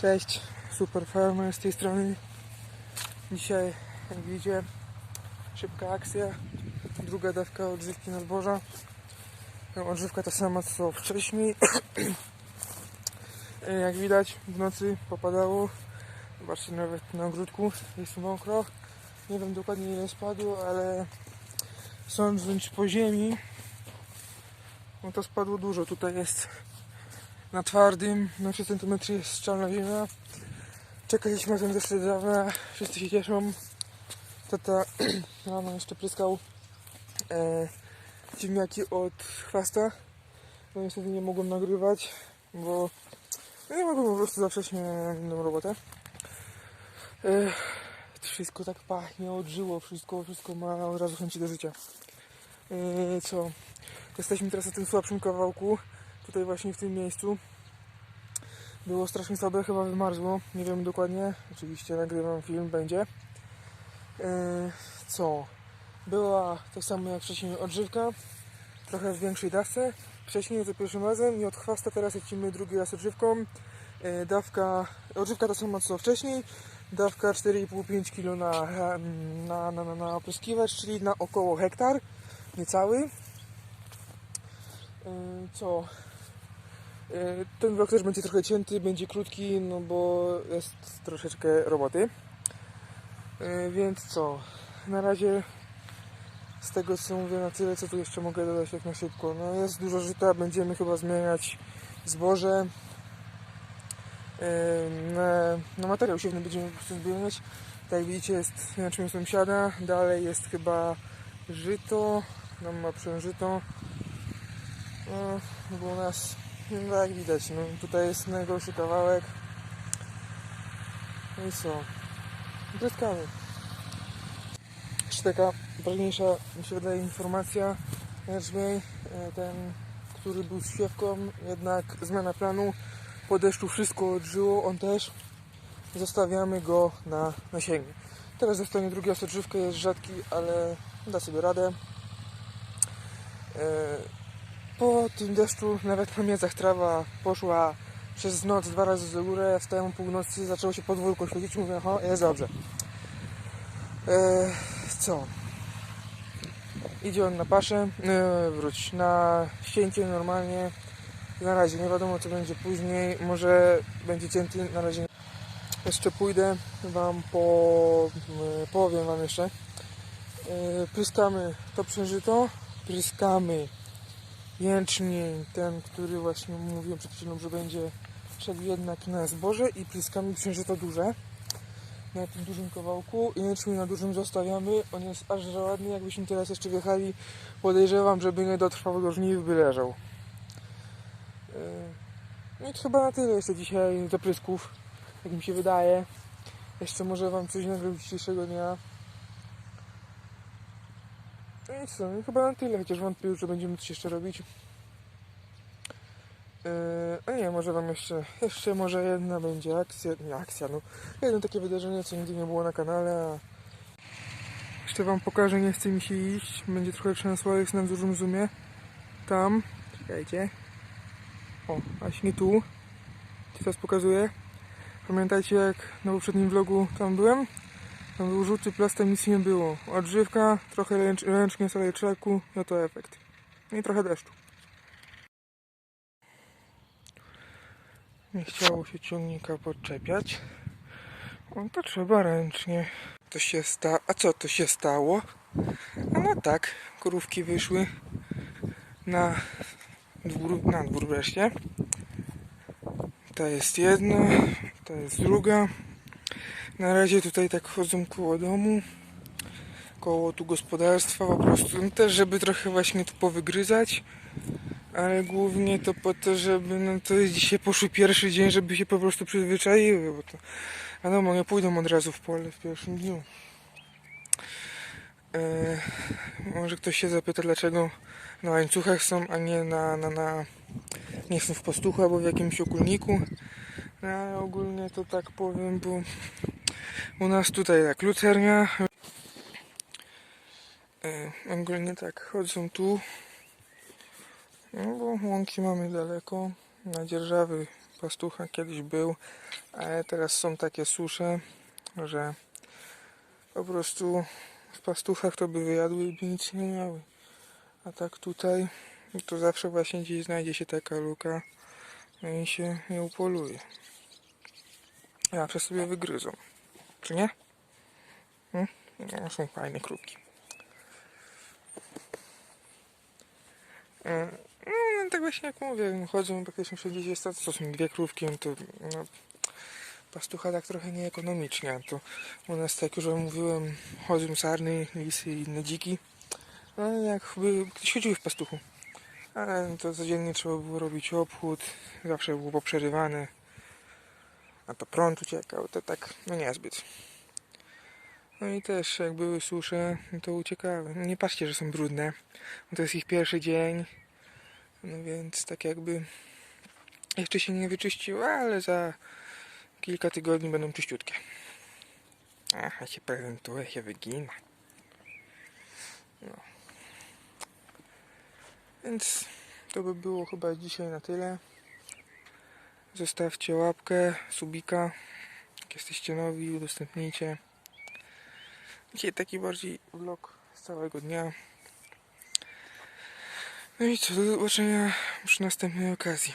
Cześć, Super Farmer z tej strony. Dzisiaj, jak widzicie, szybka akcja. Druga dawka odżywki na zboża. Odżywka ta sama co wcześniej. jak widać, w nocy popadało. Zobaczcie, nawet na ogródku jest mokro. Nie wiem dokładnie ile spadło, ale sądząc po ziemi, no to spadło dużo. Tutaj jest na twardym, na 3 cm jest szczelna ziemia. Czekaliśmy na ten deszcz od dawna, wszyscy się cieszą. Tata rano jeszcze pryskał e, od chwasta. No niestety nie mogłem nagrywać, bo nie mogłem po prostu za wcześnie inną robotę. E, wszystko tak pachnie, odżyło, wszystko, wszystko ma od razu chęci do życia. E, co? Jesteśmy teraz na tym słabszym kawałku, tutaj właśnie w tym miejscu. Było strasznie słabe, chyba wymarzło. Nie wiem dokładnie. Oczywiście nagrywam film, będzie. Yy, co? Była tak samo jak wcześniej odżywka. Trochę w większej dawce. Wcześniej za pierwszym razem i od chwasta teraz lecimy drugi raz odżywką. Yy, dawka, odżywka ta sama co wcześniej. Dawka 4,5-5 kg na, na, na, na, na opryskiwacz, czyli na około hektar. Niecały. Yy, co? E, Ten vlog też będzie trochę cięty, będzie krótki, no bo jest troszeczkę roboty. E, Więc co? Na razie z tego co mówię na tyle, co tu jeszcze mogę dodać jak na szybko. No jest dużo żyta, będziemy chyba zmieniać zboże. E, Na, na materiał siewny będziemy po prostu zmieniać. Tak jak widzicie jest jęczmień sąsiada, dalej jest chyba żyto, tam ma przężyto. No, bo u nas no jak widać, no tutaj jest najgorszy kawałek. No i co? Bryskamy. Jeszcze taka ważniejsza, mi się wydaje, informacja. Jęczmień, ten, który był z siewką, jednak zmiana planu. Po deszczu wszystko odżyło, on też. Zostawiamy go na nasienie. Teraz zostanie drugi raz odżywkę, jest rzadki, ale da sobie radę. E, po tym deszczu nawet na miedzach trawa poszła przez noc dwa razy za górę, wstałem o północy, zaczęło się podwórko świecić, mówię, o, jest dobrze. E, co? Idzie on na paszę, e, wróć, na ścięcie normalnie, na razie nie wiadomo co będzie później, może będzie cięty, na razie jeszcze pójdę wam po, e, powiem wam jeszcze. E, pryskamy to przeżyto, pryskamy jęczmień, ten, który właśnie mówiłem przed chwilą, że będzie szedł jednak na zboże i pryskami księżyca duże na tym dużym kawałku i jęczmień na dużym zostawiamy, on jest aż za ładny, jakbyśmy teraz jeszcze wjechali, podejrzewam, żeby nie dotrwał do żniw, by leżał. Yy, No i to chyba na tyle jeszcze dzisiaj do prysków, jak mi się wydaje. Jeszcze może Wam coś nagrać dzisiejszego dnia. Chyba na tyle, chociaż wątpię, że będziemy coś jeszcze robić. Yy, a nie, może wam jeszcze, jeszcze może jedna będzie akcja, nie akcja, no. Jedno takie wydarzenie, co nigdy nie było na kanale, a jeszcze wam pokażę, nie chce mi się iść, będzie trochę trzęsło, jest na dużym zoomie, tam, czekajcie, o, właśnie tu, teraz pokazuję, pamiętajcie jak na poprzednim vlogu tam byłem, tam żółty plastem, nic nie było. Odżywka, trochę ręcz, ręcznie salejczaku, no to efekt. I trochę deszczu. Nie chciało się ciągnika podczepiać. No to trzeba ręcznie. To się sta... A co to się stało? No tak, krówki wyszły na dwór, na dwór wreszcie. Ta jest jedna, ta jest druga. Na razie tutaj tak chodzą koło domu, koło tu gospodarstwa po prostu, no też żeby trochę właśnie tu powygryzać, ale głównie to po to, żeby, no to jest dzisiaj poszły pierwszy dzień, żeby się po prostu przyzwyczaiły, bo to wiadomo, nie pójdą od razu w pole w pierwszym dniu. E, może ktoś się zapyta, dlaczego na łańcuchach są, a nie na, na, na nie są w pastuchu albo w jakimś okulniku. No, ale ogólnie to tak powiem, bo u nas tutaj tak, lucernia. E, ogólnie tak, chodzą tu. No bo łąki mamy daleko. Na dzierżawy pastucha kiedyś był, ale teraz są takie susze, że po prostu w pastuchach to by wyjadły i by nic nie miały. A tak tutaj to zawsze właśnie gdzieś znajdzie się taka luka no i się je upoluje. Zawsze sobie wygryzą. Czy nie? Hmm? No, są fajne krówki. E, No, tak właśnie jak mówię, chodzą praktycznie wszędzie gdzie jest to, są dwie krówki, no to no, pastucha tak trochę nieekonomicznie. To u nas, tak już mówiłem, chodzą sarny, lisy i inne dziki. No jakby chodziły w pastuchu. Ale to codziennie trzeba było robić obchód, zawsze było poprzerywane. A to prąd uciekał, to tak, no niezbyt. No i też jak były susze, no to uciekały. No nie patrzcie, że są brudne. bo To jest ich pierwszy dzień. No więc tak jakby jeszcze się nie wyczyściły, ale za kilka tygodni będą czyściutkie. Aha, się prezentuje, się wygina. No. Więc to by było chyba dzisiaj na tyle. Zostawcie łapkę, subika. Jak jesteście nowi, udostępnijcie. Dzisiaj taki bardziej vlog z całego dnia. No i co, do zobaczenia przy następnej okazji.